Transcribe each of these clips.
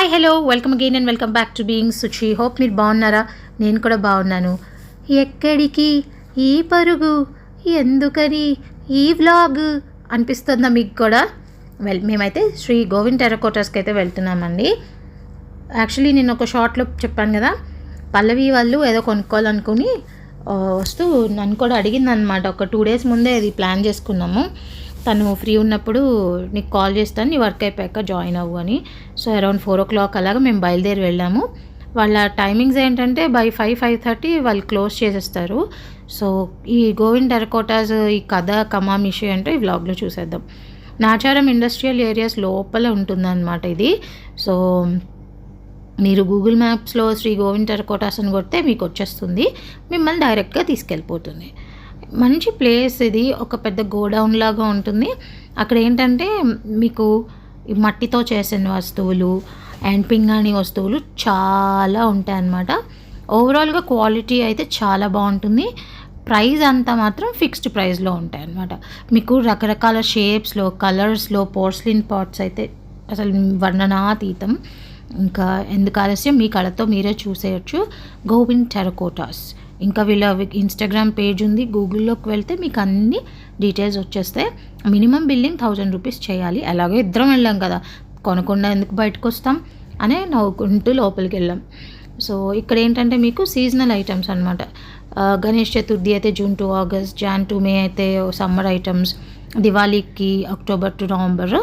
Hi hello welcome again and welcome back to being Suchi hope మీరు బాగున్నారా? నేను కూడా బాగున్నాను. ఎక్కడికి? ఈ పరుగు? ఎందుకని? ఈ వ్లాగ్ అనిపిస్తుందా మీకు కూడా? వెల్ మేమైతే శ్రీ గోవింద్ టెరకోటర్స్కి అయితే వెళ్తున్నామండి. యాక్చువల్లీ నేను ఒక షార్ట్లో చెప్పాను కదా. పల్లవి వాళ్ళు ఏదో కొనుక్కోవాలనుకుని వస్తూ నన్ను కూడా అడిగింది అనమాట ఒక టూ డేస్ ముందే అది ప్లాన్ చేసుకున్నాము. తను ఫ్రీ ఉన్నప్పుడు నీకు కాల్ చేస్తాను నీ వర్క్ అయిపోయాక జాయిన్ అవ్వు అని. So around four o'clock అలాగా మేము బయలుదేరి వెళ్ళాము. వాళ్ళ టైమింగ్స్ ఏంటంటే బై ఫైవ్ ఫైవ్ థర్టీ వాళ్ళు క్లోజ్ చేసేస్తారు. సో ఈ గోవింద్ టెరకోటాస్ ఈ కథ కమామిషి అంటే ఈ వ్లాగ్లో చూసేద్దాం. నాచారం ఇండస్ట్రియల్ ఏరియాస్ లోపల ఉంటుందన్నమాట ఇది. సో మీరు గూగుల్ మ్యాప్స్లో శ్రీ గోవింద్ టెరకోటాస్ అని కొడితే మీకు వచ్చేస్తుంది. మిమ్మల్ని డైరెక్ట్గా తీసుకెళ్ళిపోతుంది. మంచి ప్లేస్ ఇది. ఒక పెద్ద గోడౌన్ లాగా ఉంటుంది. అక్కడ ఏంటంటే మీకు ఈ మట్టితో చేసిన వస్తువులు అండ్ పింగాణి వస్తువులు చాలా ఉంటాయి అన్నమాట ఓవరాల్గా క్వాలిటీ అయితే చాలా బాగుంటుంది. ప్రైస్ అంతా మాత్రం ఫిక్స్డ్ ప్రైస్లో ఉంటాయి అన్నమాట మీకు రకరకాల షేప్స్లో కలర్స్లో పోర్స్లిన్ పాట్స్ అయితే అసలు వర్ణనాతీతం. ఇంకా ఎందుకు ఆలస్యం? మీ కళతో మీరే చూసేయచ్చు. గోవింద్ టెరకోటాస్. ఇంకా వీళ్ళ ఇన్స్టాగ్రామ్ పేజ్ ఉంది గూగుల్లోకి వెళ్తే మీకు అన్ని డీటెయిల్స్ వచ్చేస్తాయి. మినిమం బిల్లింగ్ థౌజండ్ రూపీస్ చేయాలి. అలాగే ఇద్దరం వెళ్ళాం కదా కొనకుండా ఎందుకు బయటకు వస్తాం అనే నవ్వుకుంటూ లోపలికి వెళ్ళాం. సో ఇక్కడ ఏంటంటే మీకు సీజనల్ ఐటమ్స్ అనమాట గణేష్ చతుర్థి అయితే June to August Jan to May అయితే సమ్మర్ ఐటమ్స్ దివాళీకి అక్టోబర్ టు నవంబర్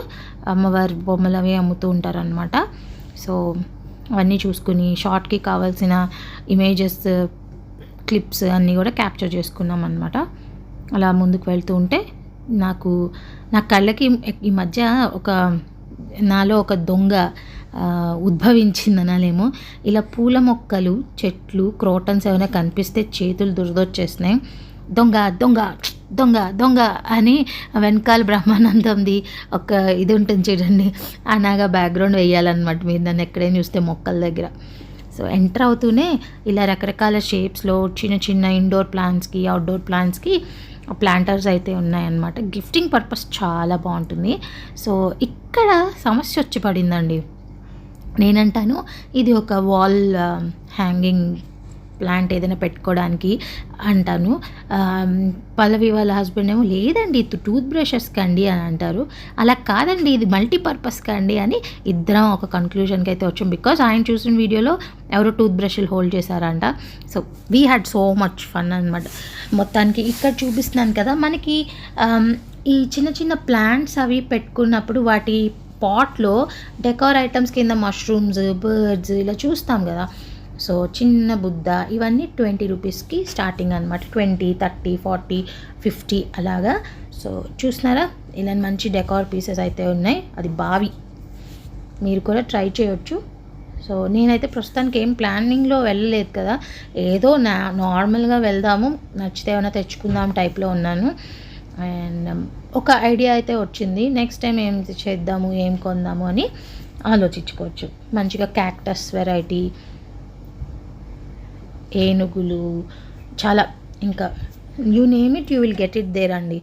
అమ్మవారి బొమ్మలు అవి అమ్ముతూ ఉంటారనమాట సో అవన్నీ చూసుకుని షార్ట్కి కావాల్సిన ఇమేజెస్ క్లిప్స్ అన్నీ కూడా క్యాప్చర్ చేసుకున్నాం అనమాట అలా ముందుకు వెళ్తూ ఉంటే నాకు నా కళ్ళకి ఈ మధ్య ఒక నాలో ఒక దొంగ ఉద్భవించింది అనాలేమో ఇలా పూల మొక్కలు చెట్లు క్రోటన్స్ ఏమైనా కనిపిస్తే చేతులు దురదొచ్చేస్తున్నాయి దొంగ దొంగ దొంగ దొంగ అని వెనకాల బ్రహ్మానందంది ఒక ఇది ఉంటుంది చూడండి. అలాగా బ్యాక్గ్రౌండ్ వేయాలన్నమాట మీరు నన్ను ఎక్కడైనా చూస్తే మొక్కల దగ్గర. సో ఎంటర్ అవుతూనే ఇలా రకరకాల షేప్స్లో చిన్న చిన్న ఇండోర్ ప్లాంట్స్కి అవుట్డోర్ ప్లాంట్స్కి ప్లాంటర్స్ అయితే ఉన్నాయన్నమాట. గిఫ్టింగ్ పర్పస్ చాలా బాగుంటుంది. సో ఇక్కడ సమస్య వచ్చి పడిందండి. నేనంటాను ఇది ఒక వాల్ హ్యాంగింగ్ ప్లాంట్ ఏదైనా పెట్టుకోవడానికి అంటాను. పల్లవి వాళ్ళ హస్బెండ్ ఏమో లేదండి ఇది టూత్ బ్రషెస్కి అండి అని అంటారు. అలా కాదండి ఇది మల్టీపర్పస్కి అండి అని ఇద్దరం ఒక కన్క్లూజన్కి అయితే వచ్చాం. బికాజ్ ఆయన చూసిన వీడియోలో ఎవరో టూత్ బ్రష్లు హోల్డ్ చేశారంట. So we had so much fun అనమాట మొత్తానికి ఇక్కడ చూపిస్తున్నాను కదా మనకి ఈ చిన్న చిన్న ప్లాంట్స్ అవి పెట్టుకున్నప్పుడు వాటి పాట్లో డెకార్ ఐటమ్స్ కింద మష్రూమ్స్ బర్డ్స్ ఇలా చూస్తాం కదా. సో చిన్న బుద్ధ ఇవన్నీ ట్వంటీ రూపీస్కి స్టార్టింగ్ అనమాట ట్వంటీ థర్టీ ఫార్టీ ఫిఫ్టీ అలాగా. సో చూస్తున్నారా ఇలా మంచి డెకార్ పీసెస్ అయితే ఉన్నాయి. అది బావి. మీరు కూడా ట్రై చేయొచ్చు. సో నేనైతే ప్రస్తుతానికి ఏం ప్లానింగ్లో వెళ్ళలేదు కదా. ఏదో నా నార్మల్గా వెళ్దాము. నచ్చితే ఏమైనా తెచ్చుకుందాం టైప్లో ఉన్నాను. అండ్ ఒక ఐడియా అయితే వచ్చింది. నెక్స్ట్ టైం ఏం చేద్దాము ఏం కొందాము అని ఆలోచించుకోవచ్చు. మంచిగా క్యాక్టస్ వెరైటీ ఏనుగులు చాలా ఇంకా you name it you will get it there అండి.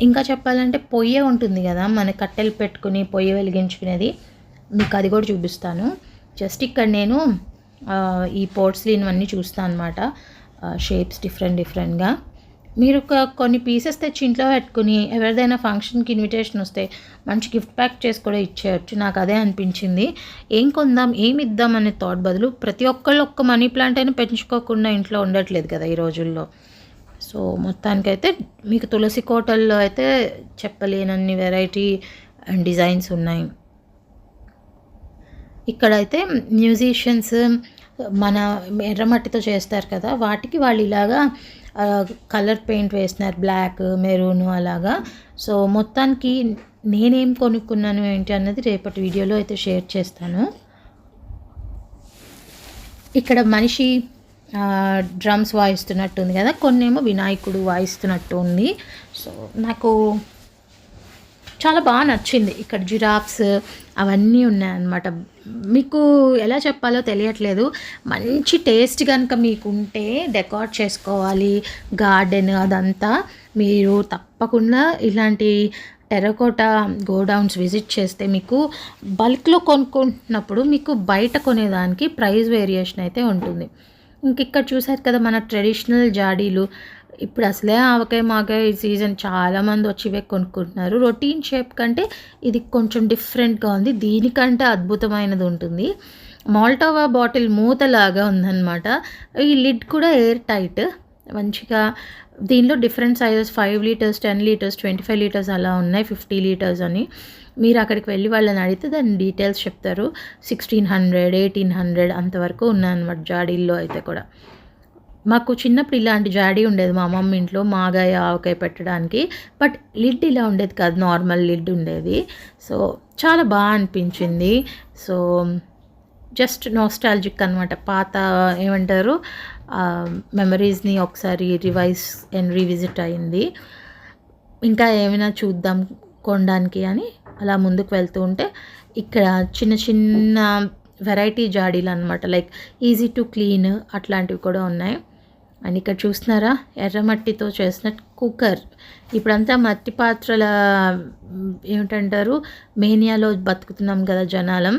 ఇంకా చెప్పాలంటే పొయ్యే ఉంటుంది కదా మన కట్టెలు పెట్టుకుని పొయ్యి వెలిగించుకునేది. మీకు అది కూడా చూపిస్తాను. జస్ట్ ఇక్కడ నేను ఈ పోర్ట్స్లిన్ అన్నీ చూస్తాను అనమాట షేప్స్ డిఫరెంట్ డిఫరెంట్గా మీరు ఒక కొన్ని పీసెస్ తెచ్చి ఇంట్లో పెట్టుకుని ఎవరిదైనా ఫంక్షన్కి ఇన్విటేషన్ వస్తే మంచి గిఫ్ట్ ప్యాక్ చేసి కూడా ఇచ్చేయచ్చు. నాకు అదే అనిపించింది. ఏం కొందాం ఏం ఇద్దాం అనే థాట్ బదులు ప్రతి ఒక్కళ్ళు ఒక్క మనీ ప్లాంట్ అయినా పెంచుకోకుండా ఇంట్లో ఉండట్లేదు కదా ఈ రోజుల్లో. సో మొత్తానికైతే మీకు తులసి కోటల్లో అయితే చెప్పలేనన్ని వెరైటీ అండ్ డిజైన్స్ ఉన్నాయి. ఇక్కడైతే మ్యూజిషియన్స్ మన ఎర్రమట్టితో చేస్తారు కదా వాటికి వాళ్ళు ఇలాగా కలర్ పెయింట్ వేసినారు బ్లాక్ మెరూన్ అలాగా. సో మొత్తానికి నేనేం కొనుక్కున్నాను ఏంటి అన్నది రేపటి వీడియోలో అయితే షేర్ చేస్తాను. ఇక్కడ మనిషి డ్రమ్స్ వాయిస్తున్నట్టు ఉంది కదా కొన్నేమో వినాయకుడు వాయిస్తున్నట్టు ఉంది సో నాకు చాలా బాగా నచ్చింది. ఇక్కడ జిరాఫ్స్ అవన్నీ ఉన్నాయన్నమాట. మీకు ఎలా చెప్పాలో తెలియట్లేదు. మంచి టేస్ట్ కనుక మీకు ఉంటే డెకార్ చేసుకోవాలి. గార్డెన్ అదంతా మీరు తప్పకుండా ఇలాంటి టెరకోటా గోడౌన్స్ విజిట్ చేస్తే మీకు బల్క్లో కొనుక్కుంటున్నప్పుడు మీకు బయట కొనేదానికి ప్రైస్ వేరియేషన్ అయితే ఉంటుంది. ఇంక ఇక్కడ చూసారు కదా మన ట్రెడిషనల్ జాడీలు. ఇప్పుడు అసలే ఆవకాయ మాకాయ సీజన్ చాలామంది వచ్చి ఇవే కొనుక్కుంటున్నారు. రొటీన్ షేప్ కంటే ఇది కొంచెం డిఫరెంట్గా ఉంది. దీనికంటే అద్భుతమైనది ఉంటుంది. మాల్టోవా బాటిల్ మూతలాగా ఉందన్నమాట. ఈ లిడ్ కూడా ఎయిర్ టైట్ మంచిగా దీనిలో different sizes five litres ten litres twenty five litres అలా ఉన్నాయి ఫిఫ్టీ లీటర్స్ అని. మీరు అక్కడికి వెళ్ళి వాళ్ళని అడిగితే దాని డీటెయిల్స్ చెప్తారు. సిక్స్టీన్ హండ్రెడ్ ఎయిటీన్ హండ్రెడ్ అంతవరకు ఉన్నాయన్నమాట జాడీల్లో అయితే కూడా. మాకు చిన్నప్పుడు ఇలాంటి జాడీ ఉండేది మా అమ్మమ్మ ఇంట్లో మాగాయ ఆవకాయ పెట్టడానికి. బట్ లిడ్ ఇలా ఉండేది కాదు నార్మల్ లిడ్ ఉండేది. సో చాలా బాగా అనిపించింది. సో జస్ట్ నోస్టాలజిక్ అనమాట పాత ఏమంటారు మెమరీస్ని ఒకసారి రివైజ్ అండ్ రీవిజిట్ అయింది. ఇంకా ఏమైనా చూద్దాం కొనడానికి అని అలా ముందుకు వెళ్తూ ఉంటే ఇక్కడ చిన్న చిన్న వెరైటీ జాడీలు అనమాట లైక్ ఈజీ టు క్లీన్ అట్లాంటివి కూడా ఉన్నాయి. అండ్ ఇక్కడ చూస్తున్నారా ఎర్రమట్టితో చేసిన కుక్కర్. ఇప్పుడంతా మట్టి పాత్రల ఏమిటంటారు మేనియాలో బతుకుతున్నాం కదా జనాలం.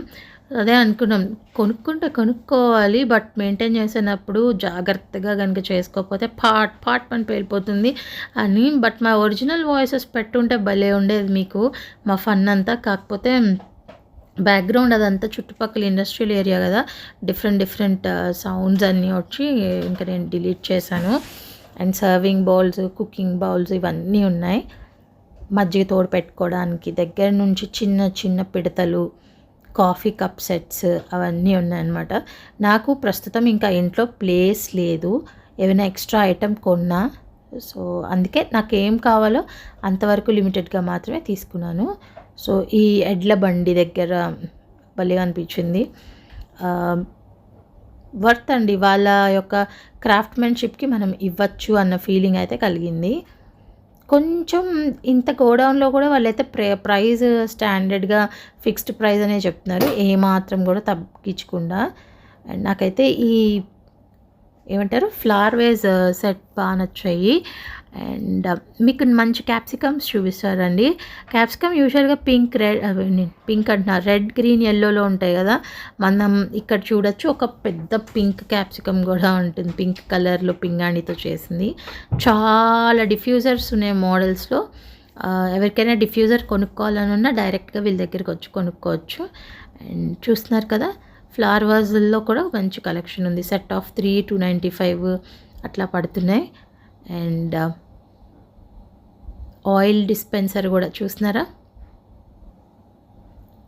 అదే అనుకున్నాం కొనుక్కుంటే కొనుక్కోవాలి బట్ మెయింటైన్ చేసినప్పుడు జాగ్రత్తగా కనుక చేసుకోకపోతే పాట్ పాట్ అని పేలిపోతుంది అని. బట్ మా ఒరిజినల్ వాయిసెస్ పెట్టుంటే భలే ఉండేది మీకు మా ఫన్ అంతా. కాకపోతే బ్యాక్గ్రౌండ్ అదంతా చుట్టుపక్కల ఇండస్ట్రియల్ ఏరియా కదా. డిఫరెంట్ డిఫరెంట్ సౌండ్స్ అన్నీ వచ్చి ఇంకా నేను డిలీట్ చేశాను. And serving bowls cooking bowls ఇవన్నీ ఉన్నాయి. మజ్జిగ తోడు పెట్టుకోవడానికి దగ్గర నుంచి చిన్న చిన్న పిడతలు కాఫీ కప్ సెట్స్ అవన్నీ ఉన్నాయన్నమాట. నాకు ప్రస్తుతం ఇంకా ఇంట్లో ప్లేస్ లేదు. ఏమైనా ఎక్స్ట్రా ఐటెం కొన్నా. సో అందుకే నాకు ఏం కావాలో అంతవరకు లిమిటెడ్గా మాత్రమే తీసుకున్నాను. సో ఈ ఎడ్ల బండి దగ్గర భలే అనిపించింది. వర్త్ అండి వాళ్ళ యొక్క క్రాఫ్ట్మెన్షిప్కి మనం ఇవ్వచ్చు అన్న ఫీలింగ్ అయితే కలిగింది. కొంచెం ఇంత గోడౌన్లో కూడా వాళ్ళైతే ప్రే ప్రైజ్ స్టాండర్డ్గా ఫిక్స్డ్ ప్రైజ్ అనే చెప్తున్నారు. ఏమాత్రం కూడా తగ్గించకుండా. అండ్ నాకైతే ఈ ఏమంటారు? ఫ్లవర్ వేజ్ సెట్ బాగా నచ్చాయి. అండ్ uh, మీకు మంచి క్యాప్సికమ్స్ చూపిస్తారండి. క్యాప్సికమ్ యూజువల్గా పింక్ రెడ్ పింక్ అంటున్నారు రెడ్ గ్రీన్ ఎల్లోలో ఉంటాయి కదా. మనం ఇక్కడ చూడొచ్చు ఒక పెద్ద పింక్ క్యాప్సికమ్ కూడా ఉంటుంది. పింక్ కలర్లో పింగాణితో చేసింది. చాలా డిఫ్యూజర్స్ ఉన్నాయి మోడల్స్లో. ఎవరికైనా డిఫ్యూజర్ కొనుక్కోవాలని ఉన్నా డైరెక్ట్గా వీళ్ళ దగ్గరికి వచ్చి కొనుక్కోవచ్చు. అండ్ చూస్తున్నారు కదా ఫ్లవర్ వాజుల్లో కూడా మంచి కలెక్షన్ ఉంది. Set of three two ninety five అట్లా పడుతున్నాయి. అండ్ uh, ఆయిల్ డిస్పెన్సర్ కూడా చూస్తున్నారా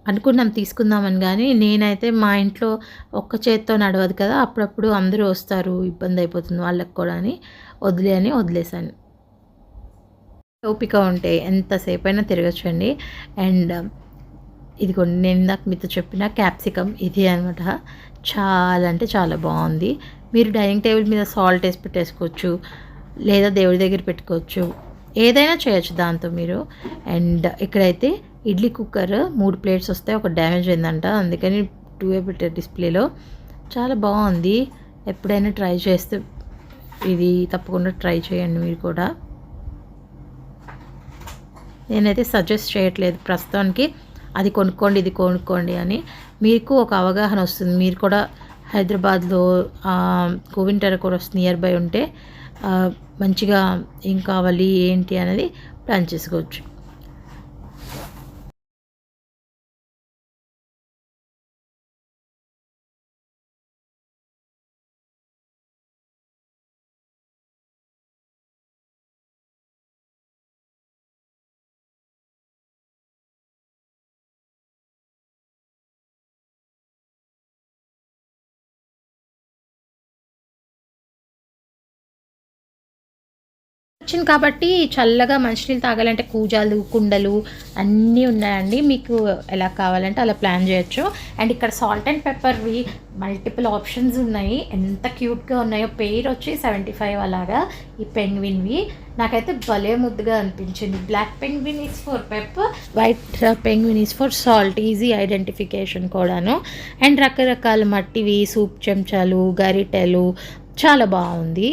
అనుకున్నాం తీసుకుందామని కానీ నేనైతే మా ఇంట్లో ఒక్క చేత్తో నడవదు కదా అప్పుడప్పుడు అందరూ వస్తారు ఇబ్బంది అయిపోతుంది వాళ్ళకి కూడా అని వదిలే అని వదిలేశాను. ఓపిక ఉంటే ఎంతసేపు అయినా తిరగచ్చండి. అండ్ ఇదిగోండి నేను ఇందాక మీతో చెప్పిన క్యాప్సికమ్ ఇది అనమాట చాలా అంటే చాలా బాగుంది. మీరు డైనింగ్ టేబుల్ మీద సాల్ట్ వేసి పెట్టేసుకోవచ్చు లేదా దేవుడి దగ్గర పెట్టుకోవచ్చు. ఏదైనా చేయొచ్చు దాంతో మీరు. అండ్ ఇక్కడైతే ఇడ్లీ కుక్కర్ మూడు ప్లేట్స్ వస్తాయి. ఒక డ్యామేజ్ అయిందంట. అందుకని టూ ఏ పెట్టారు డిస్ప్లేలో. చాలా బాగుంది. ఎప్పుడైనా ట్రై చేస్తే ఇది తప్పకుండా ట్రై చేయండి మీరు కూడా. నేనైతే సజెస్ట్ చేయట్లేదు ప్రస్తుతానికి. అది కొనుక్కోండి ఇది కొనుక్కోండి అని. మీకు ఒక అవగాహన వస్తుంది. మీరు కూడా హైదరాబాద్లో కోవిన్ టెరకోరస్ నియర్ బై ఉంటే మంచిగా ఏం కావాలి ఏంటి అనేది ప్లాన్ చేసుకోవచ్చు. వచ్చింది కాబట్టి చల్లగా మంచినీళ్ళు తాగాలంటే కూజాలు కుండలు అన్నీ ఉన్నాయండి. మీకు ఎలా కావాలంటే అలా ప్లాన్ చేయొచ్చు. అండ్ ఇక్కడ సాల్ట్ అండ్ పెప్పర్వి మల్టిపుల్ ఆప్షన్స్ ఉన్నాయి. ఎంత క్యూట్గా ఉన్నాయో పేరు వచ్చి సెవెంటీ ఫైవ్ అలాగా ఈ పెంగ్విన్వి నాకైతే భలే ముద్దుగా అనిపించింది. Black penguin is for pepper white penguin is for salt easy identification కూడాను. అండ్ రకరకాల మట్టివి సూప్ చెంచాలు గరిటెలు చాలా బాగుంది.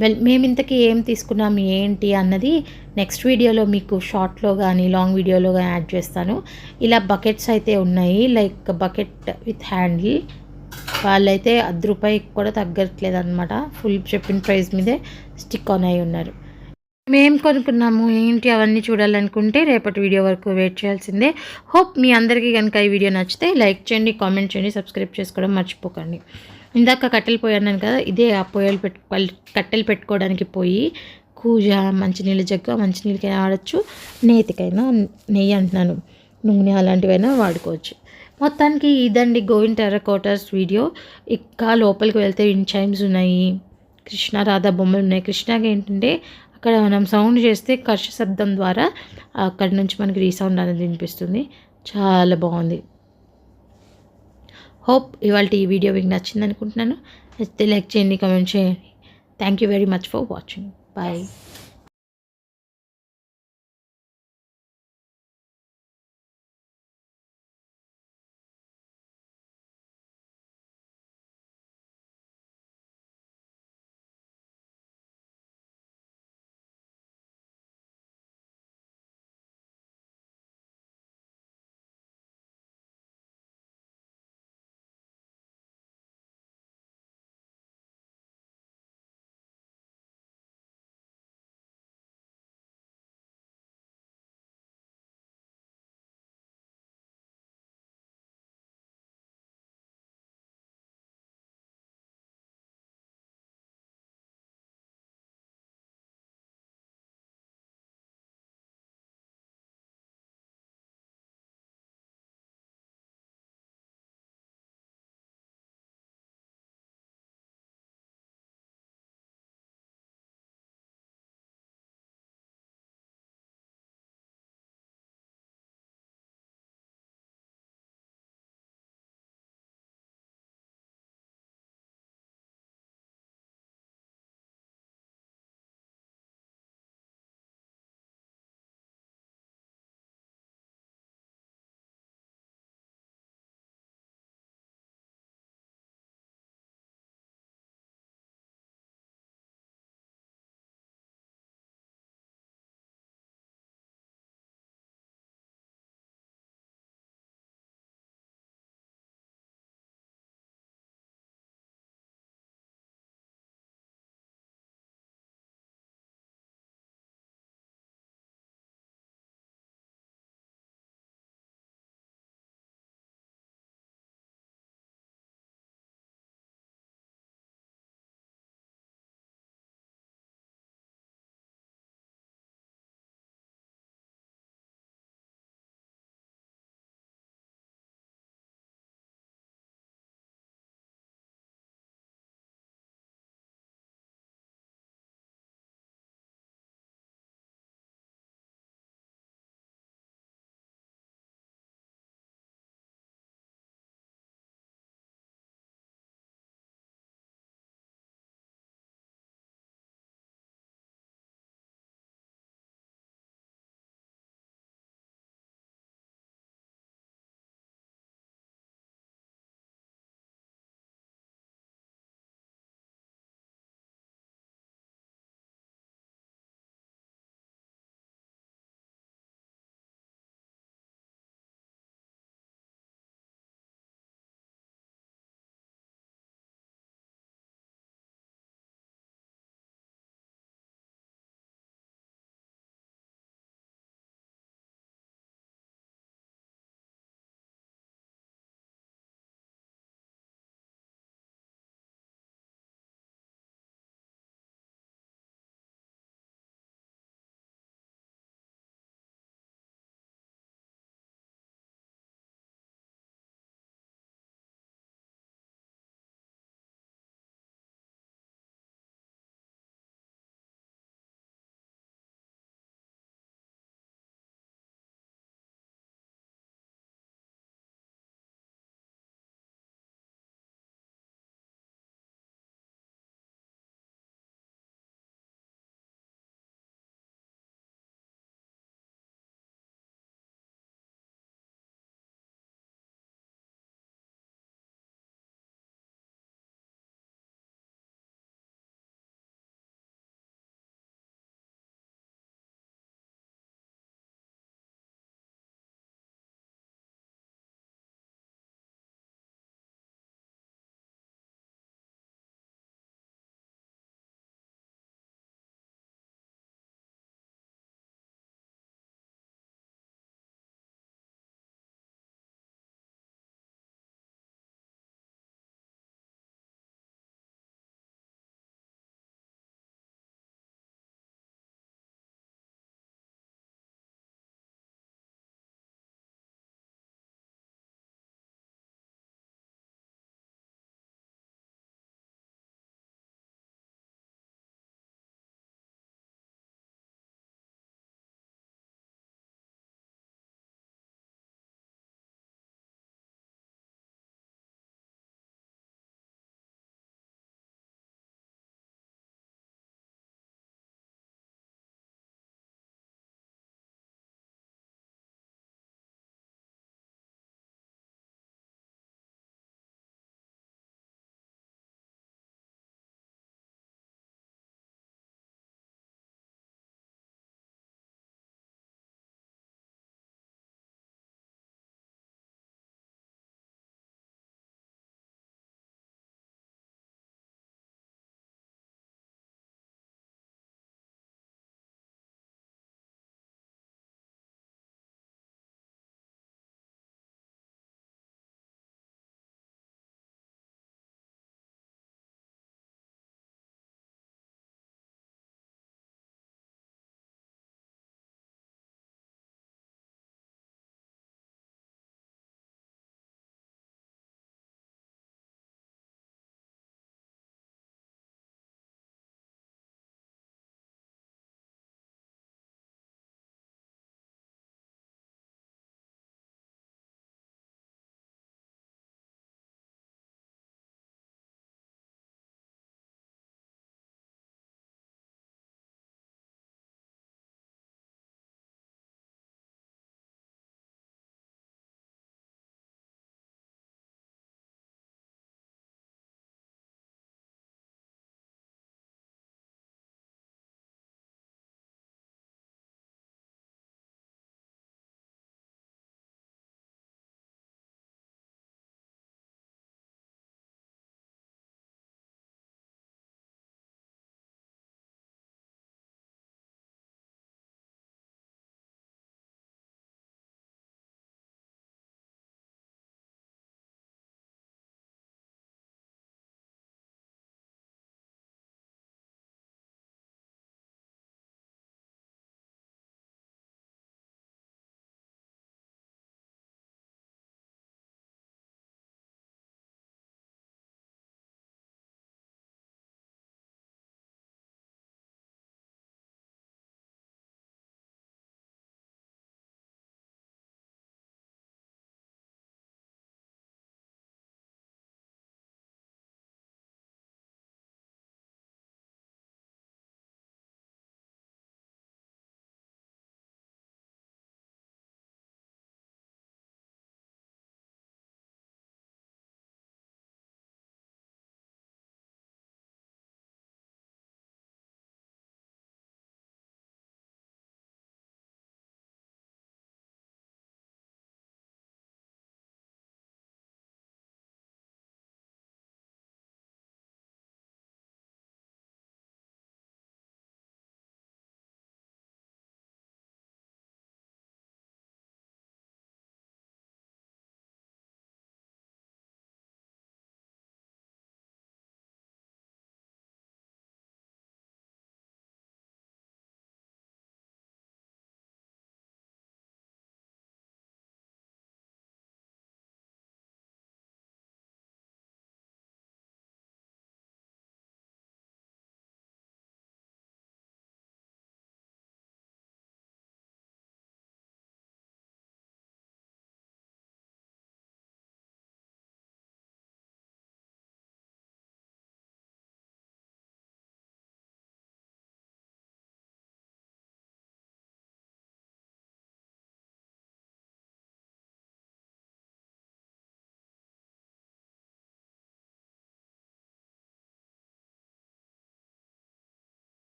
వెల్ మేము ఇంతకీ ఏం తీసుకున్నాం ఏంటి అన్నది నెక్స్ట్ వీడియోలో మీకు షార్ట్లో కానీ లాంగ్ వీడియోలో కానీ యాడ్ చేస్తాను. ఇలా బకెట్స్ అయితే ఉన్నాయి లైక్ బకెట్ విత్ హ్యాండిల్. వాళ్ళైతే అర్ధ రూపాయికి కూడా తగ్గట్లేదు అనమాట ఫుల్ చెప్పిన ప్రైస్ మీదే స్టిక్ ఆన్ అయి ఉన్నారు. మేము కొనుక్కున్నాము ఏంటి అవన్నీ చూడాలనుకుంటే రేపటి వీడియో వరకు వెయిట్ చేయాల్సిందే. హోప్ మీ అందరికీ కనుక ఈ వీడియో నచ్చితే లైక్ చేయండి కామెంట్ చేయండి సబ్స్క్రైబ్ చేసుకోవడం మర్చిపోకండి. ఇందాక కట్టెలు పోయాను కదా ఇదే ఆ పొయ్యలు పెట్టు కట్టెలు పెట్టుకోవడానికి పోయి కూజ మంచినీళ్ళ జగ్గు మంచినీళ్ళకైనా వాడచ్చు నేతికైనా నెయ్యి అంటున్నాను. నూనె అలాంటివైనా వాడుకోవచ్చు. మొత్తానికి ఇదండి గోవింద్ టెర్రకోటర్స్ వీడియో. ఇంకా లోపలికి వెళ్తే ఇన్ చైమ్స్ ఉన్నాయి. కృష్ణ రాధా బొమ్మలు ఉన్నాయి. కృష్ణకి ఏంటంటే అక్కడ మనం సౌండ్ చేస్తే కర్ష శబ్దం ద్వారా అక్కడి నుంచి మనకి రీసౌండ్ అనేది వినిపిస్తుంది. చాలా బాగుంది. హోప్ ఇవాళ ఈ వీడియో మీకు నచ్చింది అనుకుంటున్నాను నచ్చితే లైక్ చేయండి కమెంట్ చేయండి. Thank you very much for watching bye